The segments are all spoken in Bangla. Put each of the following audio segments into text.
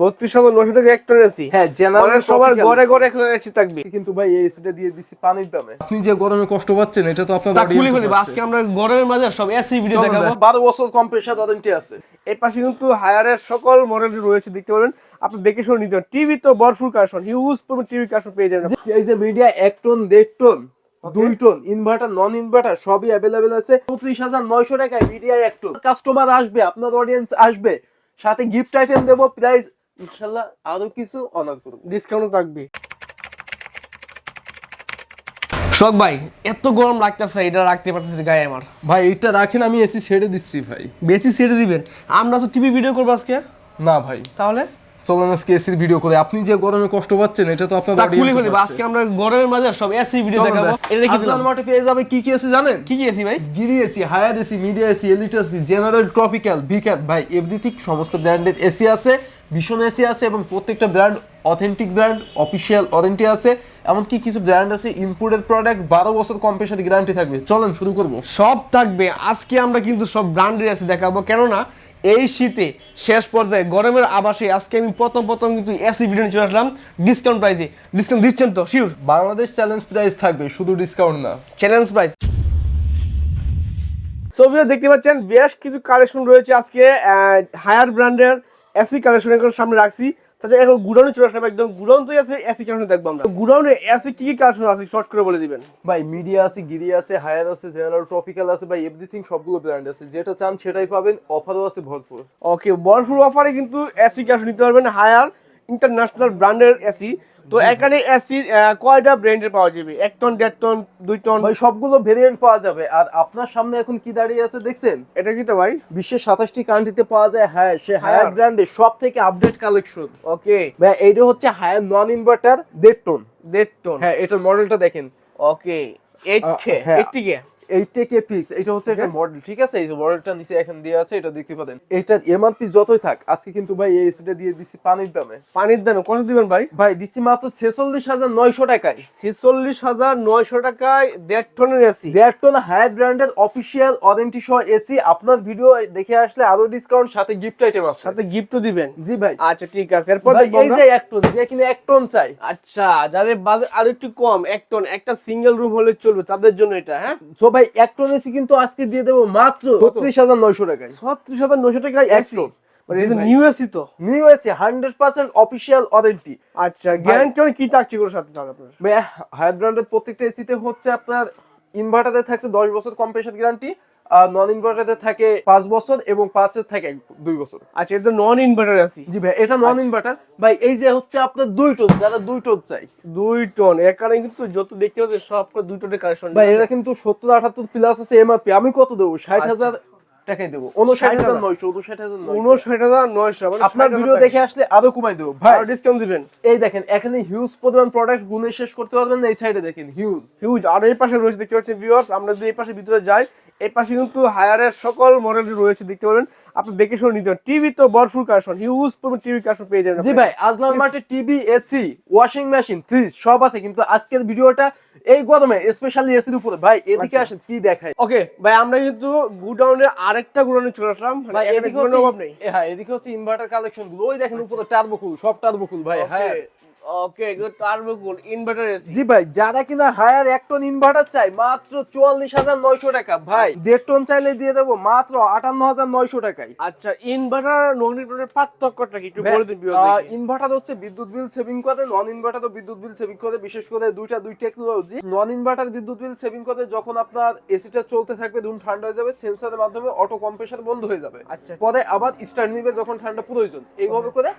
বত্রিশ হাজার নশো টাকা এক টন এসি হ্যাঁ জেনারেল মানে সবার ঘরে ঘরে এসি থাকবে। কিন্তু ভাই এই এসিটা দিয়ে দিছি পানির দামে। আপনি যে গরমে কষ্ট পাচ্ছেন এটা তো আপনার খুলি খুলি আজকে আমরা গরমের মাঝে সব এসি ভিডিও দেখাবো। বারো বছর ওয়ারেন্টি আছে। এর পাশে কিন্তু হায়ারের সকল মডেল রয়েছে দেখতে পাবেন আপনি দেখে শুনে নিতে টিভি তো বরফুল কাশন হিউজ পরিমাণ টিভি কাশন পেয়ে যাবেন। এই যে মিডিয়া এক টন দেড় টন দুই টন ইনভার্টার নন ইনভার্টার সবই অ্যাভেলেবেল আছে। চৌত্রিশ হাজার নয়শো টাকায় মিডিয়া এক টন কাস্টমার আসবে আপনার অডিয়েন্স আসবে। সাথে গিফট আইটেম দেবো প্রাইস ইনশাল্লাহ আরও কিছু অনার করব। ডিসকাউন্ট থাকবে। শখ ভাই এত গরম লাগতেছে এটা রাখতে পারতেছি গায়ে আমার। ভাই এটা রাখেন আমি এসি ছেড়ে দিচ্ছি ভাই। বেশি ছেড়ে দিবেন? আমরা তো টিভি ভিডিও করব আজকে। না ভাই। তাহলে? ভিডিও করে। আপনি যে গরমে কষ্ট পাচ্ছেন এটা তো আপনার খুলি আজকে আমরা গরমের মাঝে সব এসি ভিডিও দেখাবো। এটা রেখে দিলাম আসলাম মাঠে পেয়ে যাবে কি কি এসি জানেন? কি কি এসি ভাই? Gree AC Haier AC Midea AC Elite AC General Tropical ভাই এভরিথিং সমস্ত ব্র্যান্ডের এসি আছে ভীষণ এসি আছে এবং প্রত্যেকটা brand authentic brand official warranty আছে। এমনকি কিছু ব্র্যান্ড আছে ইম্পোর্টেড প্রোডাক্ট বারো বছর কম্পেসারি গ্যারান্টি থাকবে। চলেন শুরু করব। সব থাকবে। আজকে আমরা কিন্তু সব ব্র্যান্ডের এসি দেখাবো। কেননা এই শীতে শেষ পর্যায়ে গরমের আবাসে আজকে আমি প্রথম প্রথম কিন্তু এসি ভিডিও নিয়ে চলে আসলাম। ডিসকাউন্ট প্রাইসে ডিসকাউন্ট দিচ্ছেন তো? শিওর বাংলাদেশ চ্যালেঞ্জ প্রাইস থাকবে শুধু ডিসকাউন্ট না। চ্যালেঞ্জ প্রাইস ছবিও দেখতে পাচ্ছেন বেশ কিছু কালেকশন রয়েছে আজকে হায়ার ব্র্যান্ডের এসি কালেকশন এখন সামনে রাখছি। তাহলে এখন গুডাউনে চলে আসলাম একদম গুডাউন তো আছে এসি কালেকশন দেখব আমরা। গুডাউনে এসি কি কি কালেকশন আছে শর্ট করে বলে দিবেন? ভাই মিডিয়া আছে গিরি আছে হায়ার আছে জেনারেল ট্রপিক্যাল আছে ভাই এভরিথিং সবগুলো ব্র্যান্ড আছে। যেটা চান সেটাই পাবেন অফারও আছে ভরপুর। ওকে ভরপুর অফারে কিন্তু এসি ক্যাশ নিতে পারবেন হায়ার ইন্টারন্যাশনাল ব্র্যান্ডের এসি তো এখানে এসি কয়টা ব্র্যান্ডের পাওয়া যাবে? এক টন দেড় টন দুই টন ভাই সবগুলো ভেরিয়েন্ট পাওয়া যাবে। আর আপনার সামনে এখন কি দাঁড়িয়ে আছে দেখছেন? এটা কি তো ভাই? বিশ্বের সাতাশটি কান্ট্রিতে পাওয়া যায় হ্যাঁ সে হায়ার ব্র্যান্ডের সব থেকে আপডেট কালেকশন ওকে ভাই এইটা হচ্ছে হায়ার নন ইনভার্টার দেড় টন দেড় টন হ্যাঁ এটার মডেলটা দেখেন। ওকে এইট কে কে এইটা কে ফিক্স এটা হচ্ছে একটা মডেল ঠিক আছে? এই যে মডেলটা নিচে এখন দিয়ে আছে এটা দেখতে পাবেন। এটার এমআরপি যতই থাক আজকে কিন্তু ভাই এই এসিটা দিয়ে দিচ্ছি পানির দামে। পানির দামে কত দিবেন ভাই? ভাই দিচ্ছি মাত্র ছেচল্লিশ হাজার নয়শো টাকায়। ছেচল্লিশ হাজার নয়শো টাকায় দেড় টনের এসি দেড় টন হায়ার ব্র্যান্ডের অফিসিয়াল ওয়ারেন্টি সহ এসি আপনার ভিডিও দেখে আসলে আরও ডিসকাউন্ট সাথে গিফট আইটেম আছে। সাথে গিফটও দিবেন। জি ভাই। আচ্ছা ঠিক আছে। এরপর এই যে এক টন যে কিনে এক টন চাই। আচ্ছা যাদের বাজেট আর একটু কম এক টন একটা সিঙ্গেল রুম হলে চলবে তাদের জন্য এটা হ্যাঁ? সো ভাই এক টন এসি কিন্তু আজকে দিয়ে দেবো মাত্র ছত্রিশ হাজার নয়শো টাকায়। ছত্রিশ হাজার নয়শো টাকায় এক এসি? মানে এটা নিউ এসি তো? New AC hundred percent official warranty আচ্ছা গ্যারান্টি মানে কি থাকছে কোনো সাথে থাকে আপনার? ভাই হায়ার ব্র্যান্ডের প্রত্যেকটা এসিতে হচ্ছে আপনার ইনভার্টারে থাকছে দশ বছর কম্প্রেসার গ্যারান্টি নন ইনভার্টারে থাকে পাঁচ বছর এবং পাঁচের থাকে দুই বছর। আচ্ছা এটা নন ইনভার্টার আছে। জি ভাই এটা নন ইনভার্টার ভাই এই যে হচ্ছে আপনার দুই টন যারা দুই টন চাই। দুই টন এখানে কিন্তু যত দেখতে পাচ্ছি সব দুই টনের কালেকশন ভাই এরা কিন্তু সত্তর আঠাত্তর প্লাস আছে এমআরপি আমি কত দেবো? ষাট হাজার টাকাই দেবো। উনষাট হাজার নয়শো উনষাট হাজার উনষাট হাজার নয়শো মানে আপনার ভিডিও দেখে আসলে আরও কমাই দেবো। ভাই ডিসকাউন্ট দিবেন। এই দেখেন এখানে হিউজ পরিমাণ প্রোডাক্ট গুনে শেষ করতে পারবেন এই সাইডে দেখেন হিউজ হিউজ আর এই পাশে রয়েছে দেখতে পাচ্ছেন ভিউয়ার্স আমরা যদি এই পাশে ভিতরে যাই এই পাশে কিন্তু হায়ারের সকল মডেল রয়েছে দেখতে পাবেন আপনি দেখে শুনে নিতে পারেন। টিভি তো বরফুল কালেকশন হিউজ পরিমাণ টিভি কালেকশন পেয়ে যাবেন জি আপনি। ভাই Azlan মার্টে TV AC washing machine fridge সব আছে কিন্তু আজকের ভিডিওটা এই গরমে স্পেশালি এসির উপরে। ভাই এদিকে আচ্ছা। আসেন কি দেখায়? ওকে ভাই আমরা কিন্তু গুডাউনে আরেকটা গুডাউনে চলে আসলাম। মানে ভাই এদিকে অভাব নেই। হ্যাঁ এদিকে হচ্ছে ইনভার্টার কালেকশনগুলো। ওই দেখেন উপরে টার্বো কুল সব টার্বো কুল ভাই হ্যাঁ। ওকে গুড ইনভার্টার এসি জি ভাই যারা কিনা হায়ার এক টন ইনভার্টার চাই মাত্র চুয়াল্লিশ হাজার নয়শো টাকা। ভাই দেড় টন চাইলে দিয়ে দেবো মাত্র আটান্ন হাজার নয়শো টাকায়। আচ্ছা ইনভার্টার নন ইনভার্টার পার্থক্যটা কি? একটু বলে দিন। ইনভার্টার হচ্ছে বিদ্যুৎ বিল সেভিং করে নন ইনভার্টারও বিদ্যুৎ বিল সেভিং করে বিশেষ করে দুইটা দুই টেকনোলজি নন ইনভার্টার বিদ্যুৎ বিল সেভিং করে যখন আপনার এসিটা চলতে থাকবে রুম ঠান্ডা হয়ে যাবে সেন্সরের মাধ্যমে অটো কম্প্রেসার বন্ধ হয়ে যাবে। আচ্ছা। পরে আবার স্টার্ট নিবে যখন ঠান্ডা প্রয়োজন এইভাবে করে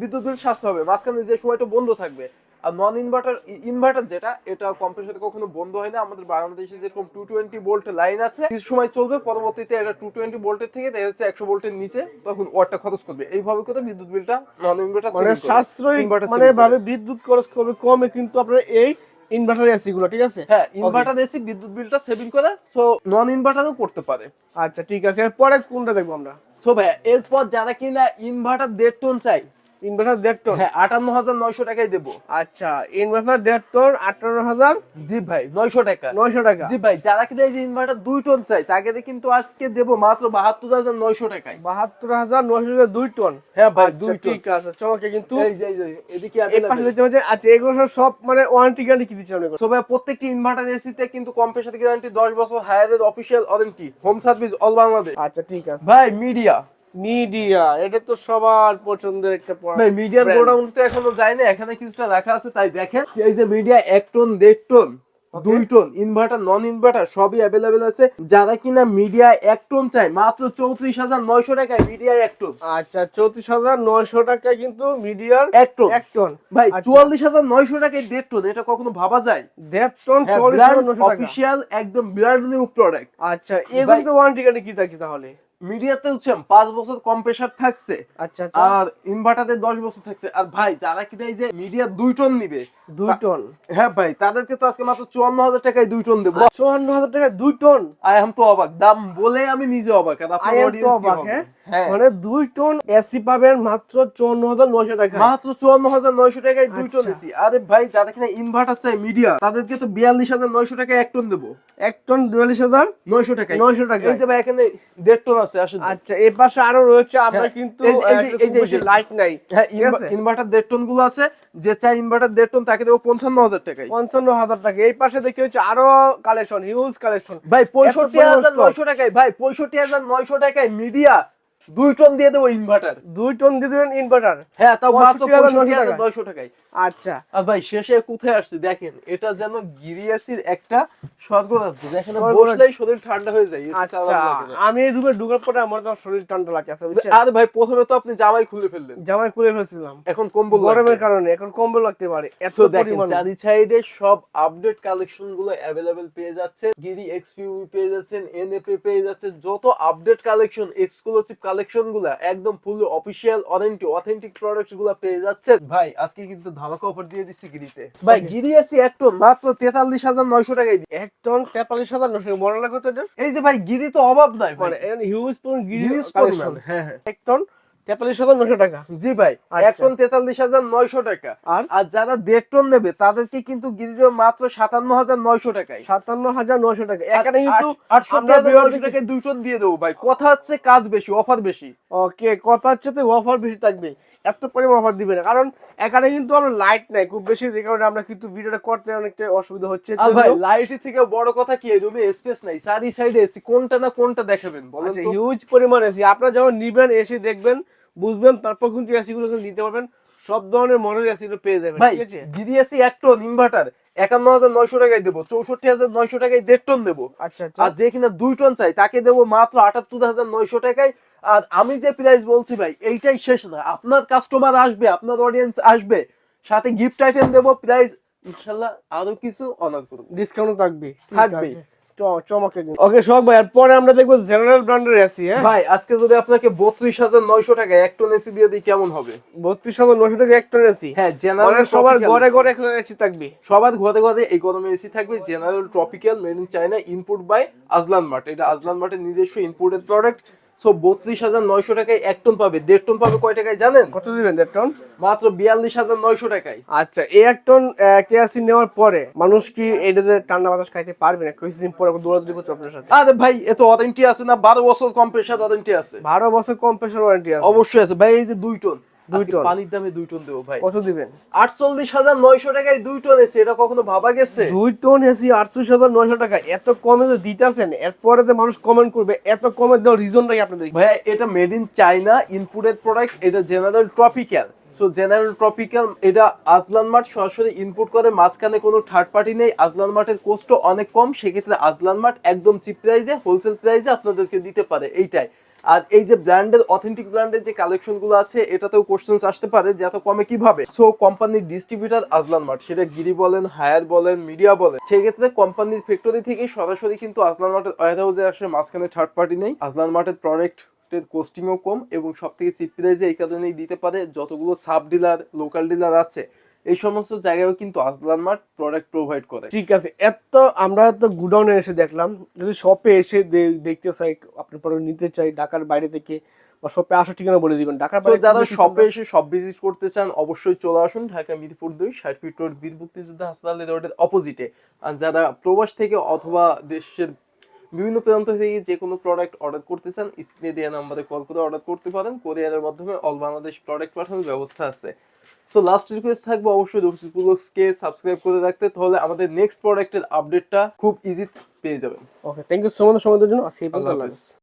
বিদ্যুৎ বিল সাজতে হবে। মাঝখানে যে সময়টা বন্ধ থাকবে। আর নন ইনভার্টার ইনভার্টার যেটা এটা কম্প্রেসার কখনো বন্ধ হয় না। আমাদের বাংলাদেশে যেরকম টু টোয়েন্টি ভোল্ট লাইন আছে কিছু সময় চলবে। পরবর্তীতে এটা টু টোয়েন্টি ভোল্টের থেকে দেখা যাচ্ছে একশো ভোল্টের নিচে তখন ওয়াটটা খরচ করবে। এইভাবে করে বিদ্যুৎ বিলটা নন ইনভার্টার মানে সাশ্রয়ী মানে ভাবে বিদ্যুৎ খরচ করবে কমে কিন্তু আপনার এই ইনভার্টার এসি গুলো ঠিক আছে? হ্যাঁ ইনভার্টার এসি বিদ্যুৎ বিলটা সেভিং করে সো নন ইনভার্টারও করতে পারে। আচ্ছা ঠিক আছে। এরপরে কোনটা দেখব আমরা? সো ভাই এরপর যারা কিনা ইনভার্টার দেড় টন চাই ইনভার্টার দেড় টন হ্যাঁ আটান্ন হাজার নয়শো টাকায় দেবো। আচ্ছা ইনভার্টার দেড় টন আটান্ন হাজার জি ভাই নয়শো টাকা। নয়শো টাকা। জি ভাই যারা কিনা এই যে ইনভার্টার দুই টন চাই তাকে কিন্তু আজকে দেবো মাত্র বাহাত্তর হাজার নয়শো টাকায়। বাহাত্তর হাজার নয়শো টাকা দুই টন হ্যাঁ ভাই আচ্ছা, দুই টন ঠিক আছে চমকে কিন্তু এই যে এই যে এদিকে আচ্ছা এগুলো সব- মানে ওয়ারেন্টি গ্যারান্টি কি দিচ্ছে অনেক সো ভাই প্রত্যেকটি ইনভার্টার এসিতে কিন্তু কম্প্রেসার গ্যারান্টি দশ বছর হায়ারের official warranty home service all Bangladesh আচ্ছা ঠিক আছে। ভাই মিডিয়া মিডিয়া এটা তো সবার পছন্দের একটা। ভাই মিডিয়ার। গোডাউন তো এখনও যায়নি এখানে কিছুটা রাখা আছে তাই দেখেন। এই যে মিডিয়া এক টন দেড় টন দুই টন ইনভার্টার নন ইনভার্টার সবই অ্যাভেলেবেল আছে। যারা কিনা মিডিয়া এক টন চায় মাত্র চৌত্রিশ হাজার নয়শো টাকায় মিডিয়া এক টন আচ্ছা চৌত্রিশ হাজার নয়শো টাকায় কিন্তু মিডিয়ার এক টন এক টন ভাই আচ্ছা। চুয়াল্লিশ হাজার নয়শো টাকায় দেড় টন এটা কখনো ভাবা যায়? দেড় টন চল্লিশ হাজার নয়শো টাকা। অফিসিয়াল একদম ব্র্যান্ড নিউ প্রোডাক্ট আচ্ছা এগুলো তো ওয়ারেন্টি গ্যারান্টি কি থাকছে তাহলে? মিডিয়াতে হচ্ছে পাঁচ বছর কম্প্রেসার থাকছে আচ্ছা আচ্ছা। আর ইনভার্টারে দশ বছর থাকছে। আর ভাই যারা কিনা এই যে মিডিয়া দুই টন নিবে দুই টন? হ্যাঁ ভাই তাদেরকে তো আজকে মাত্র চুয়ান্ন হাজার টাকায় দুই টন দেবো। চুয়ান্ন হাজার টাকায় দুই টন? আই এম তো অবাক। দাম বলে আমি নিজে অবাক আর আপনার কি অবাক হ্যাঁ? মানে দুই টন এসি পাবেন মাত্র চুয়ান্ন হাজার নয়শো টাকা। মাত্র চুয়ান্ন হাজার নয়শো টাকায় দুই টন আচ্ছা। এসি। আরে ভাই যারা কিনা ইনভার্টার চাই মিডিয়া তাদেরকে তো বিয়াল্লিশ হাজার নয়শো টাকায় এক টন দেবো। এক টন বিয়াল্লিশ হাজার নয়শো টাকায়। নয়শো টাকা এই যে ভাই এখানে দেড় টন আছে আসেন আচ্ছা এই পাশে আরও রয়েছে আমরা হ্যাঁ, কিন্তু এই যে- লাইট নাই। হ্যাঁ ইনভার্টার দেড় টনগুলো আছে। যে চাই ইনভার্টার দেড় টন তাকে দেবো পঞ্চান্ন হাজার টাকায়। পঞ্চান্ন হাজার টাকা। এই পাশে দেখতে হচ্ছে আরও কালেকশন হিউজ কালেকশন ভাই পঁয়ষট্টি হাজার নয়শো টাকায় ভাই পঁয়ষট্টি হাজার নয়শো টাকায় মিডিয়া দুই টন দিয়ে দেবো ইনভার্টার দুই টন দিয়ে দেবেন ইনভার্টার হ্যাঁ তাও মাত্র 65,900 পঁয়ষট্টি হাজার নয়শো টাকায়। আচ্ছা। আর ভাই শেষে কোথায় আসছে? দেখেন এটা যেন গিরিয়াসির একটা স্বর্গরাজ্য। স্বর্গরাজ্য। বসলেই শরীর ঠান্ডা হয়ে যায়। আচ্ছা। আমি এই রুমে ঢুকার পরে আমার তো শরীর ঠান্ডা লাগছে বুঝছেন? আর ভাই প্রথমে তো আপনি জামাই খুলে ফেললেন। জামাই খুলে ফেলছিলাম। এখন কম্বল গরমের কারণে এখন কম্বল লাগতে পারে এত পরিমাণ। চারি সাইডে সব আপডেট কালেকশনগুলো অ্যাভেলেবেল পেয়ে যাচ্ছে। গিরি এক্সপিউই পেয়ে যাচ্ছেন এনএপি পেয়ে যাচ্ছে যত আপডেট কালেকশন এক্সক্লুসিভ কালেকশনগুলো একদম ফুল অফিসিয়াল অথেন্টিক অথেন্টিক প্রোডাক্টগুলো পেয়ে যাচ্ছে ভাই আজকে কিন্তু ধামাকা অফার দিয়ে দিচ্ছি গিরিতে। ভাই গিরি এসি একটু মাত্র তেতাল্লিশ হাজার নয়শো টাকায় দিই এক টন তেতাল্লিশ হাজার নশো মনে লাগতো তো এটা? এই যে ভাই গিরি তো অভাব নাই মানে হিউজ পরিমাণ গিরি কালেকশন পরিমাণ, হ্যাঁ হ্যাঁ। এক টন তেতাল্লিশ হাজার নশো টাকা। জি ভাই আচ্ছা। এক টন তেতাল্লিশ হাজার নয়শো টাকা। আর? আর যারা দেড় টন নেবে তাদেরকে কিন্তু গিরি দেবে মাত্র সাতান্ন হাজার নয়শো টাকায়। সাতান্ন হাজার নশো টাকা। এখানে কিন্তু হাজার টাকায় দুই টন দিয়ে দেবো ভাই। কথা হচ্ছে কাজ বেশি অফার বেশি। ওকে কথা হচ্ছে তো অফার বেশি থাকবে এত পরিমাণ অফার দিবে না। কারণ এখানে কিন্তু আমরা লাইট নাই খুব বেশি যে কারণে আমরা কিন্তু ভিডিওটা করতে অনেকটা অসুবিধা হচ্ছে। ভাই লাইটের থেকে বড় কথা কি রুমে স্পেস নাই। চারি সাইডে এসি কোনটা না কোনটা দেখাবেন বলেন তো। হিউজ আচ্ছা, পরিমাণ এসি আপনারা যখন নিবেন এসে দেখবেন বুঝবেন তারপর কিন্তু এসি গুলো নিতে পারবেন। সব ধরনের মডেল এসি গুলো পেয়ে যাবেন ঠিক আছে? গিরি এসি এক টন ইনভার্টার একান্ন হাজার নয়শো টাকায় দেবো চৌষট্টি হাজার নয়শো টাকায় দেড় টন দেবো। আচ্ছা আচ্ছা। আর যে কিনা দুই টন চাই তাকে দেবো মাত্র আটাত্তর হাজার নয়শো টাকায় আর আমি যে প্রাইস বলছি ভাই এইটাই শেষ না আপনার কাস্টমার আসবে আপনার অডিয়েন্স আসবে সাথে গিফট আইটেম দেবো প্রাইস ইনশাল্লাহ আরও কিছু অনার করব। ডিসকাউন্ট থাকবে। ঠিক থাকবেই। আছে। চ- চমকে ওকে শখ ভাই আর পরে আমরা দেখব জেনারেল ব্র্যান্ডের এসি হ্যাঁ? ভাই আজকে যদি আপনাকে বত্রিশ হাজার নয়শো এক টন এসি দিয়ে দিই কেমন হবে? বত্রিশ হাজার নশো টাকা এক টন এসি হ্যাঁ মানে জেনারেল সবার ঘরে ঘরে এসি থাকবে? সবার ঘরে ঘরে এই গরমে এসি থাকবে। General Tropical made in China input by Azlan Mart এটা আজলান মার্টের নিজস্ব ইনপুটেড প্রোডাক্ট সো বত্রিশ হাজার নয়শো টাকায় এক টন পাবে। দেড় টন পাবে কয় টাকায় জানেন? কত দিবেন দেড় টন? মাত্র বিয়াল্লিশ হাজার নয়শো টাকায়। আচ্ছা এই এক টন কেয়াসি নেওয়ার পরে মানুষ কি এটাতে ঠান্ডা বাতাস খাইতে পারবে না? কিছুদিন পরে দৌড়াদৌড়ি করতে আপনার সাথে। আরে ভাই এত ওয়ারেন্টি আছে না? বারো বছর কম্প্রেসার ওয়ারেন্টি আছে। বারো বছর কম প্রেশার ওয়ারেন্টি আছে। অবশ্যই আছে। ভাই এই যে দুই টন। দুই টন। পানির দামে দুই টন দেবো ভাই। কত দিবেন? আটচল্লিশ হাজার নয়শো টাকায় দুই টন এসে এটা কখনো ভাবা গেছে? দুই টন এসি আটশোশ হাজার নয়শো টাকা এত কমে যে দিতেছেন। এরপরে যে মানুষ কমেন্ট করবে এত কমে দেওয়ার রিজনটাই আপনাদের ভাইয়া এটা made in China inputed product এটা General Tropical so General Tropical এটা আজলান মার্ট সরাসরি ইনপুট করে মাঝখানে কোনো থার্ড পার্টি নেই। আজলান মার্টের কোস্টও অনেক কম। সেক্ষেত্রে আজলান মার্ট একদম চিপ প্রাইজে হোলসেল প্রাইজে আপনাদেরকে দিতে পারে। এইটাই। আর এই যে ব্র্যান্ডের অথেন্টিক ব্র্যান্ডের যে কালেকশনগুলো আছে, এটাতেও কোশ্চেন্স আসতে পারে যে এত কমে কীভাবে? সো কোম্পানির ডিস্ট্রিবিউটার আজলান মার্ট সেটা গিরি বলেন, হায়ার বলেন মিডিয়া বলেন, সেক্ষেত্রে কোম্পানির ফ্যাক্টরি থেকে সরাসরি কিন্তু আজলান মার্টের ওয়ার হাউসে আসে, মাঝখানে থার্ড পার্টি নেই। আজলান মার্টের প্রোডাক্টের কোস্টিংও কম এবং সব থেকে চিপ প্রাইসে এই কারণেই দিতে পারে যতগুলো সাব ডিলার লোকাল ডিলার আছে। এই সমস্ত জায়গায়ও কিন্তু আজলান মার্ট প্রোডাক্ট প্রোভাইড করে। ঠিক আছে এত আমরা তো গুডাউনে এসে দেখলাম যদি শপে এসে দেখতে চাই আপনি পরে নিতে চাই ঢাকার বাইরে থেকে বা শপে আসার ঠিকানা বলে দিবেন ঢাকার বাইরে যারা শপে এসে সব ভিজিট করতে চান অবশ্যই চলে আসুন ঢাকা মিরপুর দুই ষাট ফিট রোড বীর মুক্তিযোদ্ধা হাসপাতাল রোডের অপোজিটে আর যারা প্রবাস থেকে অথবা দেশের বিভিন্ন প্রান্ত থেকে যে কোনো প্রোডাক্ট অর্ডার করতে চান স্ক্রিনে দেওয়া নাম্বারে কল করে অর্ডার করতে পারেন। কোরিয়ারের মাধ্যমে অল বাংলাদেশ প্রোডাক্ট পাঠানোর ব্যবস্থা আছে। তো লাস্ট রিকোয়েস্ট থাকবে অবশ্যই দর্শককে সাবস্ক্রাইব করে রাখতে তাহলে আমাদের নেক্সট প্রোডাক্টের আপডেটটা খুব ইজি পেয়ে যাবেন okay thank you so much সময় দেওয়ার জন্য পর্যন্ত আল্লাহ। হাফেজ।